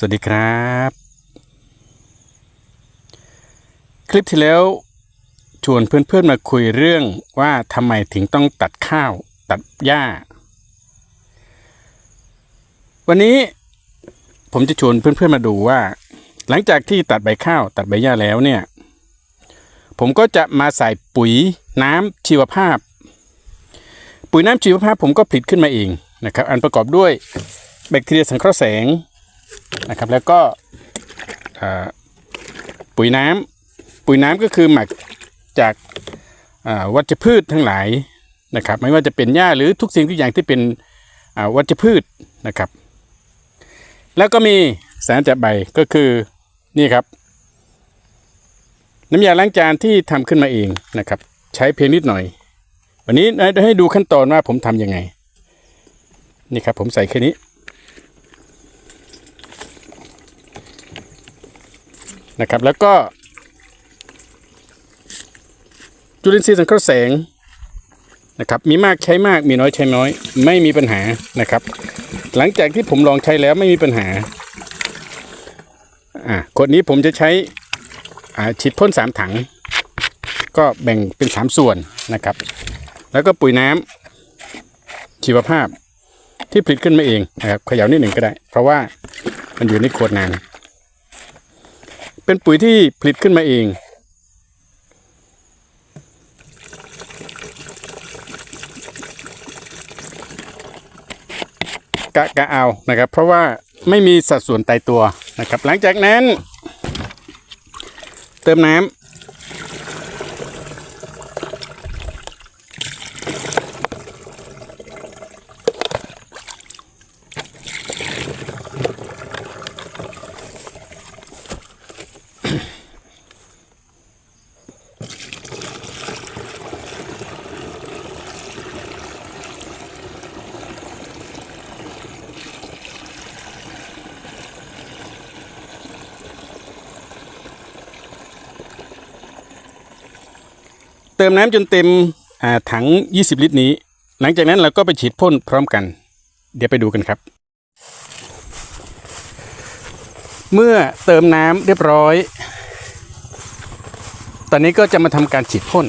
สวัสดีครับ คลิปที่แล้วชวนเพื่อนๆมาคุยเรื่องว่าทำไมถึงต้องตัดข้าวตัดหญ้า วันนี้ผมจะชวนเพื่อนๆมาดูว่า หลังจากที่ตัดใบข้าวตัดใบหญ้าแล้วเนี่ย ผมก็จะมาใส่ปุ๋ยน้ำชีวภาพ ปุ๋ยน้ำชีวภาพผมก็ผลิตขึ้นมาเองนะครับ อันประกอบด้วยแบคทีเรียสังเคราะห์แสง นะครับ แล้วก็ปุ๋ยน้ำปุ๋ยน้ำก็คือหมักจากวัชพืชทั้งหลายนะครับ ไม่ว่าจะเป็นหญ้าหรือทุกสิ่งทุกอย่างที่เป็นวัชพืชนะครับ แล้วก็มีสารจับใบก็คือนี่ครับ น้ำยาล้างจานที่ทำขึ้นมาเองนะครับ ใช้เพียงนิดหน่อย วันนี้จะให้ดูขั้นตอนว่าผมทำยังไง นี่ครับผมใส่แค่นี้ นะครับ แล้วก็จุลินทรีย์สังเคราะห์แสงนะครับมีมากใช้มากมีน้อยใช้น้อย ไม่มีปัญหานะครับ หลังจากที่ผมลองใช้แล้วไม่มีปัญหาอ่าขวดนี้ผมจะใช้อ่าฉีดพ่นสามถัง ก็แบ่งเป็นสามส่วนนะครับ แล้วก็ปุ๋ยน้ำชีวภาพที่ผลิตขึ้นมาเองนะครับขย่านิดหนึ่งก็ได้ เพราะว่ามันอยู่ในขวดนาน เป็นปุ๋ยที่ผลิตขึ้นมาเอง กะกะเอานะครับ เพราะว่าไม่มีสัดส่วนตายตัวนะครับ หลังจากนั้น เติมน้ำ เติมน้ำจนเต็มถัง 20 ลิตรนี้ หลังจากนั้นเราก็ไปฉีดพ่นพร้อมกัน เดี๋ยวไปดูกันครับ เมื่อเติมน้ำเรียบร้อย ตอนนี้ก็จะมาทำการฉีดพ่น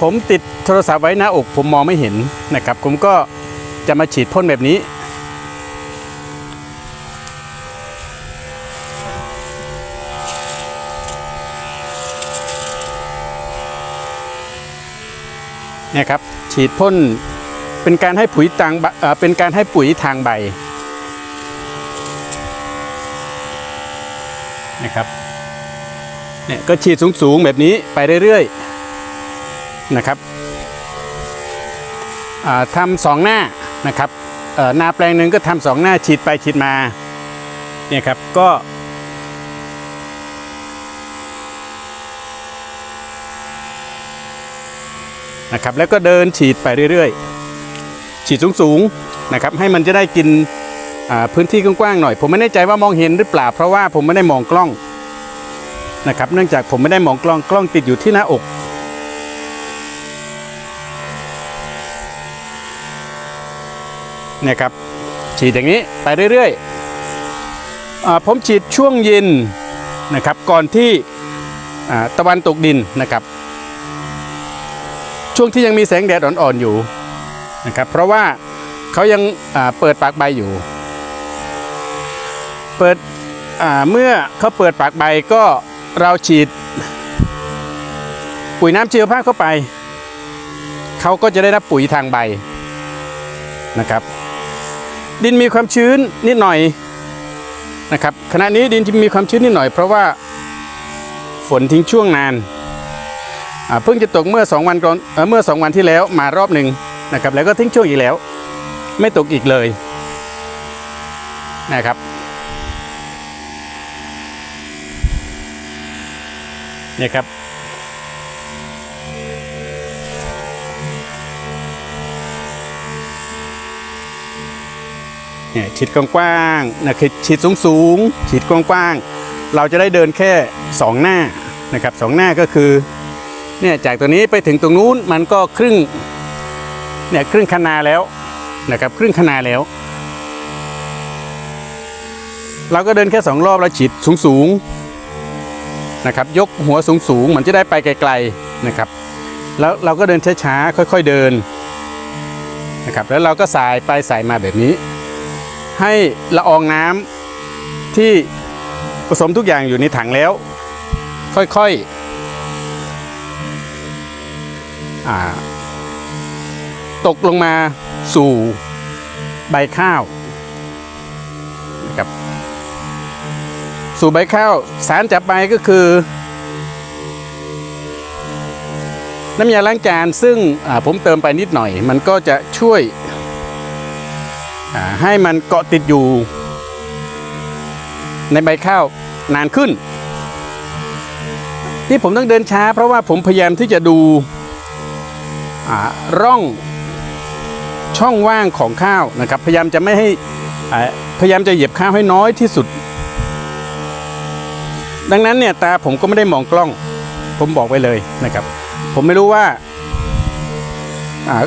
ผมติดโทรศัพท์ไว้หน้าอกผมมองไม่เห็นนะครับ ผมก็จะมาฉีดพ่นแบบนี้นี่ยครับฉีดพ่นเป็นการให้ปุ๋ยทางเป็นการให้ปุ๋ยทางใบนะครับเนี่ยก็ฉีดสูงๆแบบนี้ไปเรื่อยๆ นะครับทำสองหน้านะครับเอ่อนาแปลงหนึ่งก็ทำสองหน้าฉีดไปฉีดมาเนี่ยครับก็นะครับแล้วก็เดินฉีดไปเรื่อยๆ ฉีดสูงๆนะครับให้มันจะได้กินพื้นที่กว้างๆหน่อย ผมไม่แน่ใจว่ามองเห็นหรือเปล่าเพราะว่าผมไม่ได้มองกล้องนะครับเนื่องจากผมไม่ได้มองกล้องกล้องติดอยู่ที่หน้าอก เนี่ยครับฉีดอย่างนี้ไปเรื่อยๆผมฉีดช่วงเย็นนะครับก่อนที่ตะวันตกดินนะครับ ช่วงที่ยังมีแสงแดดอ่อนๆอยู่นะครับเพราะว่าเขายังเปิดปากใบอยู่ เปิดเมื่อเขาเปิดปากใบก็เราฉีดปุ๋ยน้ำเชื้อผ้าเข้าไป เขาก็จะได้รับปุ๋ยทางใบนะครับ ดินมีความชื้นนิดหน่อยนะครับขณะนี้ดินจะมีความชื้นนิดหน่อย เพราะว่าฝนทิ้งช่วงนานเพิ่งจะตกเมื่อ 2 วันก่อนเอเมื่อ 2 วันที่แล้วมารอบหนึ่งนะครับแล้วก็ทิ้งช่วงอีกแล้ว ไม่ตกอีกเลยนะครับเนี่ยครับ เนี่ยฉีดกว้างๆนะคือฉีดสูงๆฉีดกว้างๆเราจะได้เดินแค่สองหน้านะครับสองหน้าก็คือเนี่ยจากตัวนี้ไปถึงตรงนู้นมันก็ครึ่งเนี่ยครึ่งคนาแล้วนะครับครึ่งคนาแล้ว เราก็เดินแค่สองรอบแล้วฉีดสูงๆนะครับยกหัวสูงสูงๆมันจะได้ไปไกลๆนะครับแล้วเราก็เดินช้าๆค่อย ๆเดินนะครับแล้วเราก็สายไปสายมาแบบนี้ ให้ละอองน้ำที่ผสมทุกอย่างอยู่ในถังแล้ว ค่อยๆตกลงมาสู่ใบข้าวนะครับสู่ใบข้าวสารจับใบก็คือ น้ำยาล้างจานซึ่งผมเติมไปนิดหน่อย มันก็จะช่วย ให้มันเกาะติดอยู่ ในใบข้าวนานขึ้น ที่ผมต้องเดินช้า เพราะว่าผมพยายามที่จะดูร่องช่องว่างของข้าวนะครับ พยายามจะไม่ให้พยายามจะเหยียบข้าวให้น้อยที่สุด ดังนั้นเนี่ยตาผมก็ไม่ได้มองกล้อง ผมบอกไว้เลยนะครับ ผมไม่รู้ว่า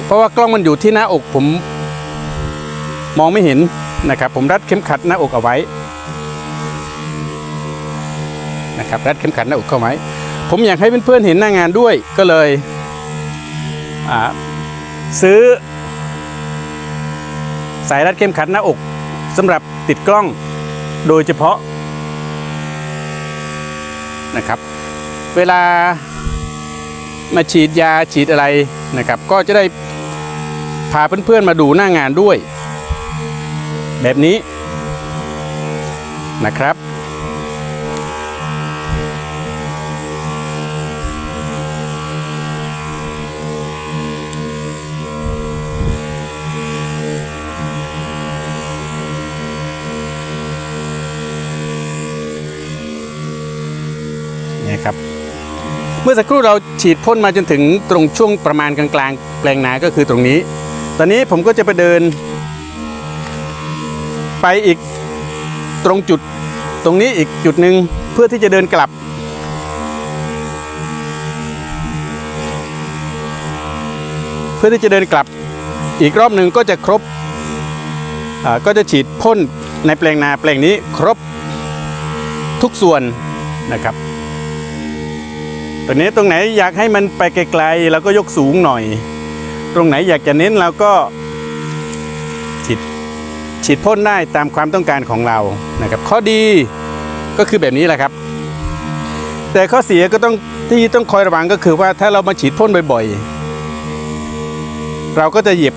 เพราะว่ากล้องมันอยู่ที่หน้าอกผม มองไม่เห็นนะครับผมรัดเข็มขัดหน้าอกเอาไว้นะครับรัดเข็มขัดหน้าอกเข้าไว้ผมอยากให้เพื่อนๆเห็นหน้างานด้วยก็เลยซื้อ สายรัดเข็มขัดหน้าอกสำหรับติดกล้องโดยเฉพาะนะครับเวลามาฉีดยาฉีดอะไรนะครับ ก็จะได้พาเพื่อนๆมาดูหน้างานด้วย แบบนี้นะครับเนี่ครับ เมื่อสักครู่เราฉีดพ่นมาจนถึงตรงช่วงประมาณกลางๆ แปลงนาก็คือตรงนี้ ตอนนี้ผมก็จะไปเดิน ไปอีกตรงจุดตรงนี้อีกจุดหนึ่งเพื่อที่จะเดินกลับ เพื่อที่จะเดินกลับอีกรอบหนึ่งก็จะครบก็จะฉีดพ่นในแปลงนาแปลงนี้ครบทุกส่วนนะครับตรงนี้ตรงไหนอยากให้มันไปไกลๆเราก็ยกสูงหน่อย ตรงไหนอยากจะเน้นเราก็ ฉีดพ่นได้ตามความต้องการของเรานะครับข้อดีก็คือแบบนี้แหละครับ แต่ข้อเสียก็ต้องที่ต้องคอยระวังก็คือว่าถ้าเรามาฉีดพ่นบ่อยๆ เราก็จะหยียบ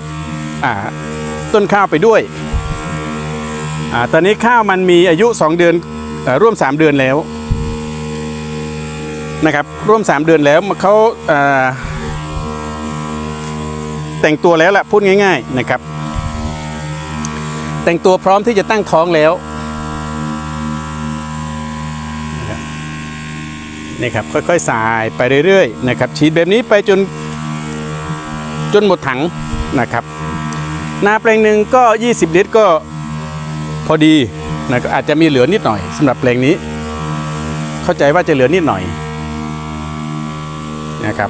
ต้นข้าวไปด้วยอตอนนี้ข้าวมันมีอายุ 2 เดือนอ่อร่วม 3 เดือนแล้วนะครับร่วม 3 เดือนแล้วเขาเอ่อแต่งตัวแล้วล่ะพูดง่าย ๆนะครับ แต่งตัวพร้อมที่จะตั้งท้องแล้วนะครับนี่ครับค่อยๆสายไปเรื่อยๆนะครับฉีดแบบนี้ไปจนจนหมดถังนะครับนาแปลงหนึ่งก็ 20 ลิตรก็พอดีนะก็อาจจะมีเหลือนิดหน่อยสำหรับแปลงนี้ เข้าใจว่าจะเหลือนิดหน่อยนะครับ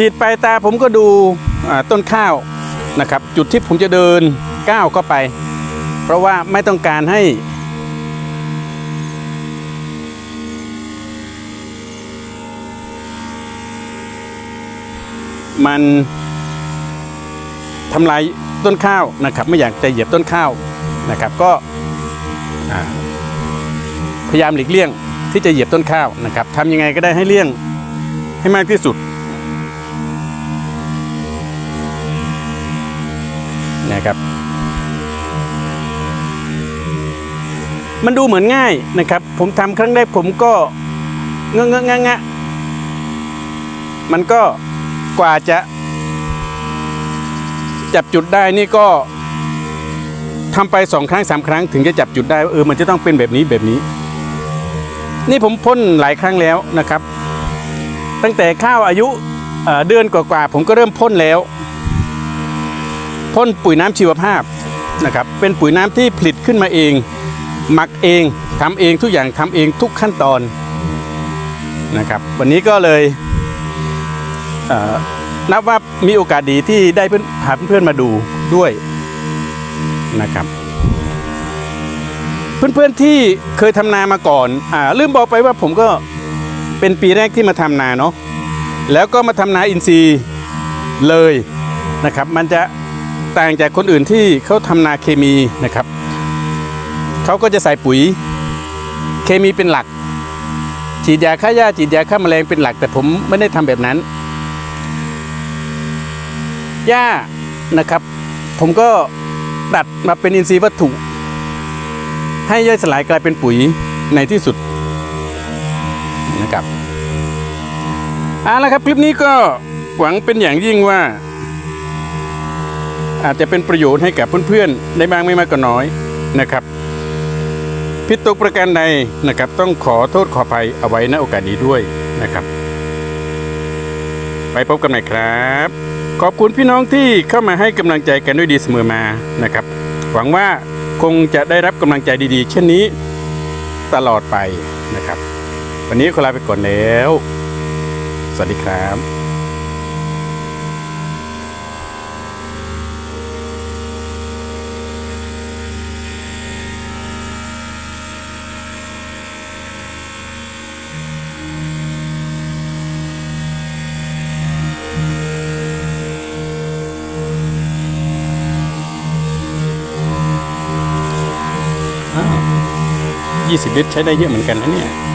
ฉีดไปตาผมก็ดูต้นข้าวนะครับ จุดที่ผมจะเดินก้าวเข้าไป เพราะว่าไม่ต้องการให้ มันทำลายต้นข้าวนะครับ ไม่อยากจะเหยียบต้นข้าวนะครับ ก็พยายามหลีกเลี่ยงที่จะเหยียบต้นข้าวนะครับทำยังไงก็ได้ให้เลี่ยงให้มากที่สุด นะครับ มันดูเหมือนง่ายนะครับ ผมทำครั้งแรกผมก็เงอะเงอะงะงะมันก็กว่าจะ จับจุดได้นี่ก็ทำไปสองครั้งสามครั้งถึงจะจับจุดได้ว่าเออมันจะต้องเป็นแบบนี้แบบนี้ นี่ผมพ่นหลายครั้งแล้วนะครับ ตั้งแต่ข้าวอายุเเดือนกว่าๆผมก็เริ่มพ่นแล้ว พ่นปุ๋ยน้ำชีวภาพนะครับเป็นปุ๋ยน้ำที่ผลิตขึ้นมาเอง หมักเองทำเองทุกอย่างทำเองทุกขั้นตอนนะครับวันนี้ก็เลยเนับว่ามีโอกาสดีที่ได้เพื่อนพาเพื่อนๆมาดูด้วยนะครับ เพื่อนๆที่เคยทำนามาก่อนอ่าลืมบอกไปว่าผมก็เป็นปีแรกที่มาทำนาเนาะแล้วก็มาทำนาอินทรีย์เลยนะครับ มันจะ ต่างจากคนอื่นที่เขาทำนาเคมีนะครับ เขาก็จะใส่ปุ๋ยเคมีเป็นหลัก ฉีดยาฆ่าหญ้าฉีดยาฆ่าแมลงเป็นหลัก แต่ผมไม่ได้ทำแบบนั้นหญ้านะครับ ผมก็ดัดมาเป็นอินทรีย์วัตถุ ให้ย่อยสลายกลายเป็นปุ๋ยในที่สุดนะครับเอาละครับคลิปนี้ก็หวังเป็นอย่างยิ่งว่า อาจจะเป็นประโยชน์ให้กับเพื่อนๆได้บ้างไม่มากก็น้อยนะครับพิดตกประการใดนะครับต้องขอโทษขออภัยเอาไว้ณโอกาสนี้ด้วยนะครับ ไปพบกันใหม่ครับ ขอบคุณพี่น้องที่เข้ามาให้กำลังใจกันด้วยดีเสมอมานะครับ หวังว่าคงจะได้รับกำลังใจดีๆ เช่นนี้ตลอดไปนะครับ วันนี้ขอลาไปก่อนแล้ว สวัสดีครับ 20 ลิตรใช้ได้เยอะเหมือนกันนะเนี่ย